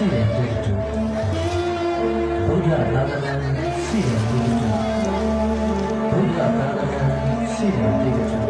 ရှိတယ်တွေ့တူဘုရားသာသနာရှိတယ်တွေ့တူဘုရားသာသနာရှိတယ်တွေ့တူ